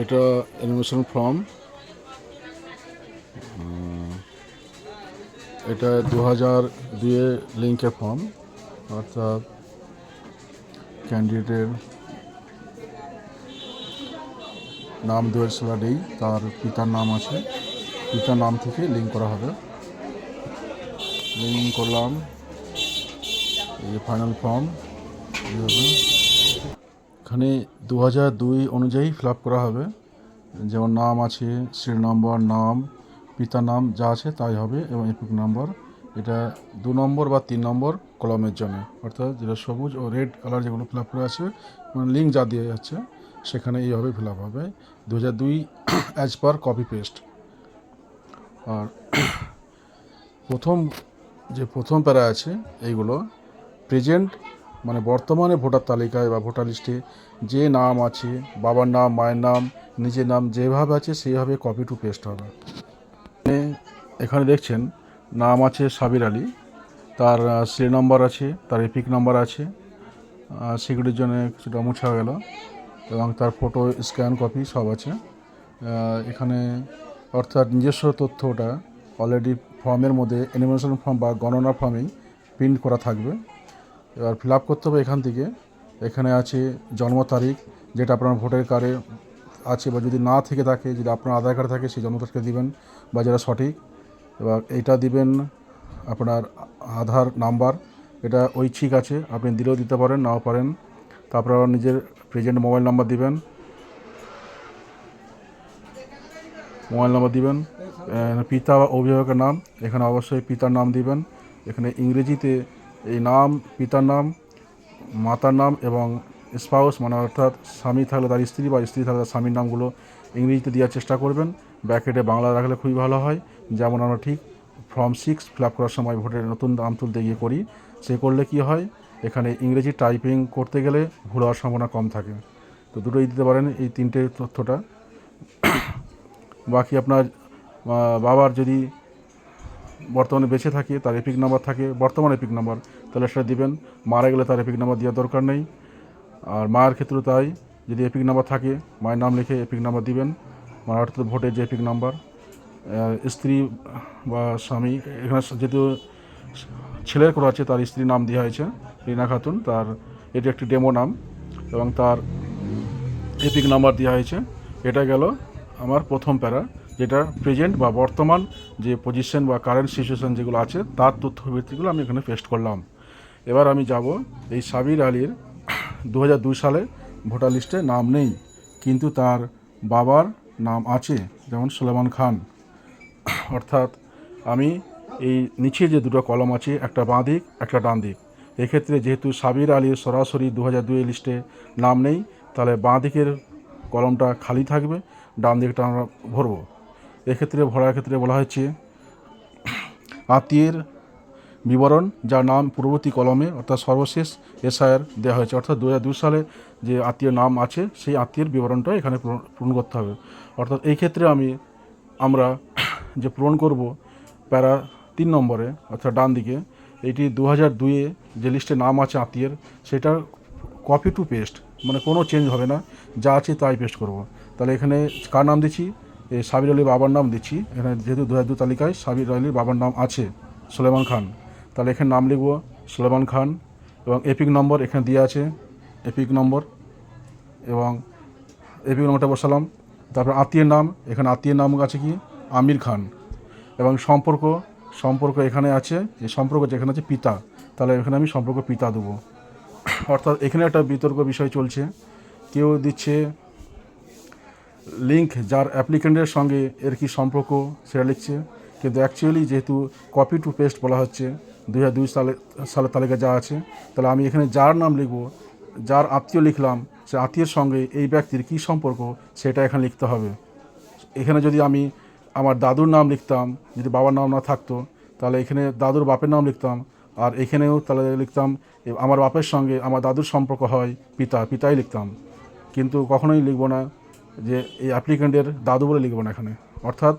এটা animation form এটা দু হাজার দুয়ে লিঙ্কের ফর্ম অর্থাৎ ক্যান্ডিডেটের নাম দুয়ের সালাডেই তার পিতার নাম আছে। পিতার নাম থেকে লিঙ্ক করা হবে। লিঙ্ক করলাম। এই ফাইনাল ফর্ম এখানে দু হাজার দুই অনুযায়ী ফিল আপ করা হবে। যেমন নাম আছে সিরিয়াল নম্বর, নাম, পিতার নাম যা আছে তাই হবে এবং এপিক নম্বর। এটা দু নম্বর বা তিন নম্বর কলমের জন্য, অর্থাৎ যেটা সবুজ ও রেড কালার যেগুলো ফিল আপ করে আছে মানে লিঙ্ক যা দিয়ে যাচ্ছে, সেখানে এইভাবে ফিল আপ হবে। দু হাজার দুই অ্যাজ পার কপি পেস্ট আর প্রথম যে প্রথম প্যারা আছে, এইগুলো প্রেজেন্ট মানে বর্তমানে ভোটার তালিকায় বা ভোটার লিস্টে যে নাম আছে, বাবার নাম, মায়ের নাম, নিজের নাম যেভাবে আছে সেইভাবে কপি টু পেস্ট হবে। এখানে দেখছেন নাম আছে সাবির আলী, তার সিরিয়াল নম্বর আছে, তার এপিক নাম্বার আছে সিকিউরিটির জন্য কিছুটা মুছা গেল এবং তার ফটো স্ক্যান কপি সব আছে। এখানে অর্থাৎ নিজস্ব তথ্যটা অলরেডি ফর্মের মধ্যে অ্যানিমেশন ফর্ম বা গণনা ফর্মেই প্রিন্ট করা থাকবে। এবার ফিল আপ করতে হবে এখান থেকে। এখানে আছে জন্ম তারিখ, যেটা আপনার ভোটার কার্ডে আছে বা যদি না থেকে থাকে, যদি আপনার আধার কার্ড থাকে, সেই জন্ম তারিখটা দিবেন বা যেটা সঠিক। এবার এইটা দিবেন আপনার আধার নাম্বার, এটা ঐচ্ছিক আছে, আপনি দিলেও দিতে পারেন, নাও পারেন। তারপর নিজের প্রেজেন্ট মোবাইল নাম্বার দিবেন। মোবাইল নাম্বার দিবেন। পিতা বা অভিভাবকের নাম, এখানে অবশ্যই পিতার নাম দিবেন। এখানে ইংরেজিতে এই নাম, পিতার নাম, মাতার নাম এবং স্পাউস মানে অর্থাৎ স্বামী থাকলে তার স্ত্রী বা স্ত্রী থাকলে তার স্বামীর নামগুলো ইংরেজিতে দেওয়ার চেষ্টা করবেন। ব্র্যাকেটে বাংলা রাখলে খুবই ভালো হয়। যেমন আমরা ঠিক ফর্ম সিক্স ফিল আপ করার সময় ভোটের নতুন নাম তুলতে গিয়ে করি। সে করলে কি হয়? এখানে ইংরেজি টাইপিং করতে গেলে ভুল হওয়ার সম্ভাবনা কম থাকে। তো দুটোই দিতে পারেন এই তিনটে তথ্যটা। বাকি আপনার বাবার যদি বর্তমানে বেঁচে থাকে, তার এপিক নাম্বার থাকে, বর্তমান এপিক নাম্বার তাহলে সেটা দিবেন। মারা গেলে তার এপিক নাম্বার দেওয়ার দরকার নেই। আর মায়ের ক্ষেত্রেও তাই, যদি এপিক নাম্বার থাকে, মায়ের নাম লিখে এপিক নাম্বার দিবেন। মানে অর্থাৎ ভোটের যে এপিক নাম্বার স্ত্রী বা স্বামী, এখানে যেহেতু ছেলের করা আছে, তার স্ত্রীর নাম দেওয়া হয়েছে, রিনা খাতুন, তার এটি একটি ডেমো নাম, এবং তার এপিক নাম্বার দেওয়া হয়েছে। এটা গেল আমার প্রথম প্যারা। যেটা প্রেজেন্ট বা বর্তমান যে পজিশন বা কারেন্ট সিচুয়েশন যেগুলো আছে, তার তথ্য ভিত্তিগুলো আমি এখানে পেস্ট করলাম। এবার আমি যাব এই সাবির আলীর দু হাজার দুই সালে ভোটার লিস্টে নাম নেই, কিন্তু তার বাবার নাম আছে, যেমন সুলেমান খান। অর্থাৎ আমি এই নিচে যে দুটো কলম আছে, একটা বাঁ দিক, একটা ডান দিক, এক্ষেত্রে যেহেতু সাবির আলীর সরাসরি দু হাজার দুই লিস্টে নাম নেই, তাহলে বাঁ দিকের কলমটা খালি থাকবে, ডান দিকটা আমরা ভরবো। এক্ষেত্রে, ভরার ক্ষেত্রে বলা হয়েছে, আত্মীয়ের বিবরণ, যার নাম পূর্ববর্তী কলমে, অর্থাৎ সর্বশেষ এসআইআর দেওয়া হয়েছে। অর্থাৎ দু হাজার দুই সালে যে আত্মীয় নাম আছে, সেই আত্মীয়ের বিবরণটা এখানে পূরণ করতে হবে। অর্থাৎ এই ক্ষেত্রে আমি, আমরা যে পূরণ করব, প্যারা তিন নম্বরে, অর্থাৎ ডান দিকে, এটি দু হাজার দুইয়ে যে লিস্টে নাম আছে আত্মীয়ের সেটা কপি টু পেস্ট মানে কোনো চেঞ্জ হবে না, যা আছে তাই পেস্ট করব। তাহলে এখানে কার নাম দিচ্ছি? সাবির আলীর বাবার নাম দিচ্ছি। এখানে যেহেতু দু হাজার দু তালিকায় সাবির আলীর বাবার নাম আছে সুলেমান খান। তাহলে এখানে নাম লিখব, সুলেমান খান এবং এপিক নম্বর এখানে দেওয়া আছে, এপিক নম্বর এবং এপিক নম্বরটা বসালাম। তারপর আত্মীয়ের নাম, এখানে আত্মীয়ের নাম আছে কি? আমির খান। এবং সম্পর্ক সম্পর্ক এখানে আছে, যে সম্পর্ক যেখানে আছে পিতা, তাহলে এখানে আমি সম্পর্ক পিতা দেবো। অর্থাৎ এখানে একটা বিতর্ক বিষয় চলছে। কেউ দিচ্ছে লিঙ্ক যার অ্যাপ্লিকেন্টের সঙ্গে এর কি সম্পর্ক সেটা লিখছে। কিন্তু অ্যাকচুয়ালি যেহেতু কপি টু পেস্ট বলা হচ্ছে, দুই হাজার দুই সালে, সালের তালিকা যা আছে, তাহলে আমি এখানে যার নাম লিখব, যার আত্মীয় লিখলাম, সে আত্মীয়ের সঙ্গে এই ব্যক্তির কী সম্পর্ক সেটা এখানে লিখতে হবে। এখানে যদি আমি আমার দাদুর নাম লিখতাম, যদি বাবার নাম না থাকতো, তাহলে এখানে দাদুর বাপের নাম লিখতাম, আর এখানেও তাহলে লিখতাম আমার বাপের সঙ্গে আমার দাদুর সম্পর্ক হয় পিতা, পিতাই লিখতাম। কিন্তু কখনোই লিখব না। যে এই অ্যাপ্লিকেন্টের দাদু বলে লিখব না এখানে। অর্থাৎ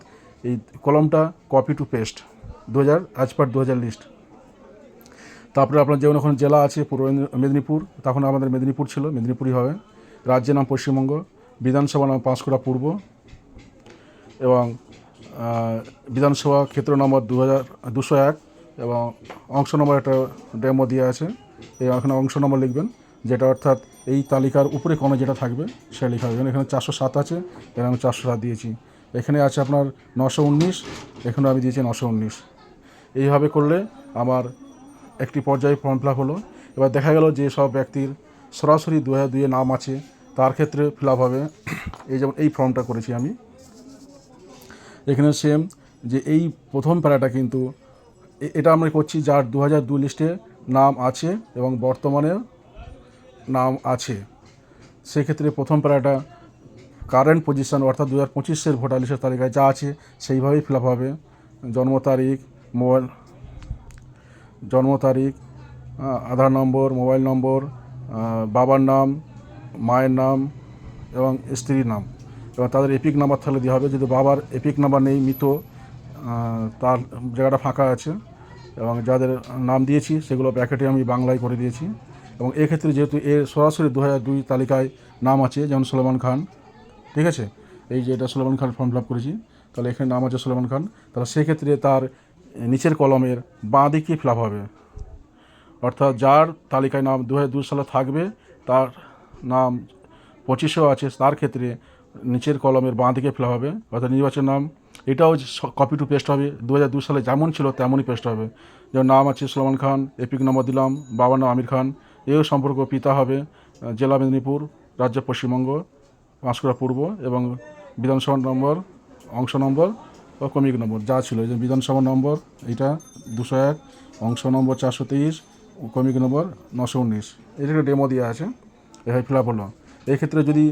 এই কলমটা কপি টু পেস্ট দু হাজার অ্যাজ পার দু হাজার লিস্ট তারপরে আপনার যেমন এখন জেলা আছে, পূর্ব মেদিনীপুর, তখন আমাদের মেদিনীপুর ছিল, মেদিনীপুরই হবে। রাজ্যের নাম পশ্চিমবঙ্গ বিধানসভা নাম পাঁশকুড়া পূর্ব এবং বিধানসভা ক্ষেত্র নম্বর দু হাজার, দুশো এক এবং অংশ নম্বর একটা ডেমো দেওয়া আছে। এই এখানে অংশ নম্বর লিখবেন, যেটা অর্থাৎ এই তালিকার উপরে কোনো যেটা থাকবে সেটা লেখা হবে এখানে চারশো সাত আছে, এখানে আমি চারশো সাত দিয়েছি। এখানে আছে আপনার নশো উনিশ, এখানে আমি দিয়েছি নশো উনিশ। এইভাবে করলে আমার একটি পর্যায়ে ফর্ম ফিল হলো। এবার দেখা গেল যে সব ব্যক্তির সরাসরি দু হাজার দুইয়ে নাম আছে, তার ক্ষেত্রে ফিল হবে। এই যেমন এই ফর্মটা করেছি আমি। এখানে সেম যে এই প্রথম প্যারাটা কিন্তু এটা আমরা করছি যার দু হাজার দুই লিস্টে নাম আছে এবং বর্তমানে নাম আছে, সেক্ষেত্রে প্রথম প্যারাটা কারেন্ট পজিশন অর্থাৎ দু হাজার পঁচিশের ভোটার লিস্টের তালিকায় যা আছে সেইভাবেই ফিল হবে। জন্ম তারিখ, মোবাইল, জন্ম তারিখ আধার নম্বর, মোবাইল নম্বর বাবার নাম, মায়ের নাম এবং স্ত্রীর নাম। এবং তাদের এপিক নাম্বার তাহলে দেওয়া হবে। যদি বাবার এপিক নাম্বার নেই, মৃত তার জায়গাটা ফাঁকা আছে এবং যাদের নাম দিয়েছি, সেগুলো প্যাকেটে আমি বাংলায় করে দিয়েছি। এবং এক্ষেত্রে যেহেতু এর সরাসরি দু হাজার দুই তালিকায় নাম আছে, যেমন সলমান খান, ঠিক আছে? এই যে এটা Salman Khan form fill up করেছি, তাহলে এখানে নাম আছে সলমান খান, তাহলে সেক্ষেত্রে তার নিচের কলমের বাঁ দিকে ফিল আপ হবে। অর্থাৎ যার তালিকায় নাম দু হাজার দুই সালে থাকবে, তার নাম পঁচিশেও আছে, তার ক্ষেত্রে নিচের কলমের বাঁ দিকে ফেলা হবে। অর্থাৎ নির্বাচন নাম, এটাও কপি টু পেস্ট হবে দু হাজার দুই সালে যেমন ছিল তেমনই পেস্ট হবে। যেমন নাম আছে সলমান খান এপিক নম্বর দিলাম, বাবার নাম আমির খান এও সম্পর্ক পিতা হবে জেলা মেদিনীপুর, রাজ্য পশ্চিমবঙ্গ, পাঁশকুড়া পূর্ব এবং বিধানসভা নম্বর, অংশ নম্বর ও কমিক নম্বর, যা ছিল। এই যে বিধানসভা নম্বর এটা দুশো এক, অংশ নম্বর চারশো তেইশ কমিক নম্বর নশো উনিশ। এটা একটা ডেমো দেওয়া আছে এভাবে ফিল আপ হলো। এক্ষেত্রে যদি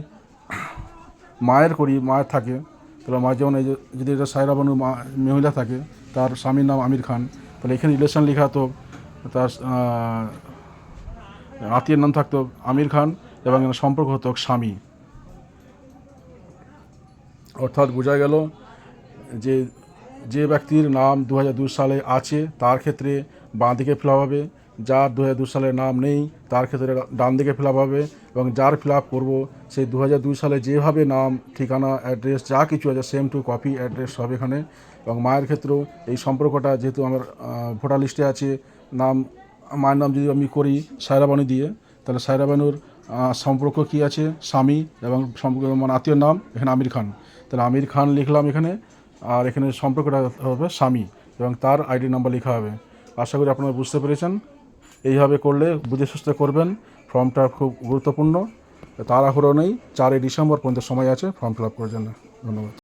মায়ের করি, মায়ের থাকে, তাহলে মায়ের যেমন এই যে, যদি এটা সায়রা বানু মা, মহিলা থাকে, তার স্বামীর নাম আমির খান, তাহলে এখানে রিলেশন লেখা তো, তার আত্মীয়ের নাম থাকতো আমির খান এবং সম্পর্ক হতো স্বামী। অর্থাৎ বোঝা গেল যে যে ব্যক্তির নাম দু হাজার দুই সালে আছে, তার ক্ষেত্রে বাঁ দিকে ফিল হবে। যার দু হাজার দুই সালে নাম নেই, তার ক্ষেত্রে ডান দিকে ফিল হবে এবং যার ফিল আপ করব, সেই দু হাজার দুই সালে যেভাবে নাম, ঠিকানা, অ্যাড্রেস যা কিছু আছে সেম টু কপি অ্যাড্রেস সব এখানে। এবং মায়ের ক্ষেত্রেও এই সম্পর্কটা যেহেতু আমার ভোটার লিস্টে আছে, নাম মায়ের নাম যদি আমি করি সায়রা বানু দিয়ে, তাহলে সায়রা বানুর সম্পর্ক কী আছে? স্বামী এবং সম্পর্ক মানে আত্মীয় নাম, এখানে আমির খান। তাহলে আমির খান লিখলাম এখানে, আর এখানে সম্পর্কটা হবে স্বামী এবং তার আইডি নাম্বার লেখা হবে। আশা করি আপনারা বুঝতে পেরেছেন। এইভাবে করলে বুঝে সুস্থ করবেন। ফর্মটা খুব গুরুত্বপূর্ণ। তাড়াহুড়ো নেই চারই ডিসেম্বর পর্যন্ত সময় আছে ফর্ম ফিল আপ করার জন্য। ধন্যবাদ।